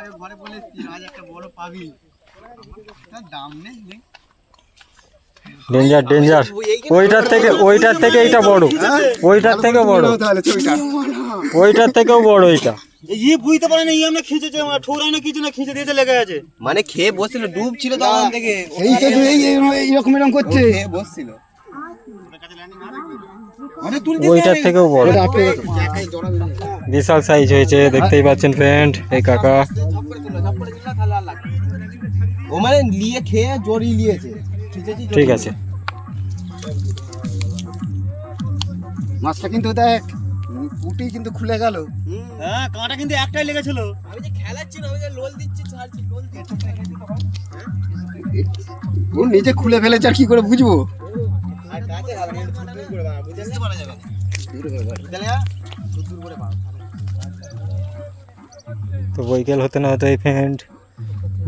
আগে ঘরে বলেছি আজ একটা বড় পাবি তার দাম নেই ডেঞ্জার ডেঞ্জার ওইটার থেকে ওইটার থেকে এইটা বড়। ওইটার থেকে বড়। ওইটার থেকেও বড় এইটা ইয়ে বুঝতে পারে না ইয়ে আমরা খিঁচেছে আমার ঠোরাই না কিছু না খিঁচে দিয়েছে লেগে আছে। মানে খেয়ে বসছিল ডুব ছিল তখন থেকে। এই তো এই এই- এইরকম এরকম করছে। বসছিল। ওইটার থেকেও বড়। বিশাল সাইজ হয়েছে দেখতেই পাচ্ছেন ফ্রেন্ড এই কাকা। ও মানে নিয়ে খেয়ে নিয়েছে। ঠিক আছে মাছটা কিন্তু দেখ পুটি কিন্তু খুলে গেল। হ্যাঁ কাঁটা কিন্তু একটাই লেগেছিল। আমি যে খেলাচ্ছি না আমি যে লোল দিচ্ছি ছাড়ছি লোল দিচ্ছি। ও নিজে খুলে ফেলেছে আর কি করে বুঝব? আর কাছে করে বুঝতে পারা যাবে না দূর দূর করে বাবা তো বৈকাল হতে না হতে ফ্রেন্ড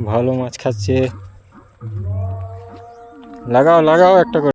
ভালো মাছ খাচ্ছে। লাগাও লাগাও একটা করে।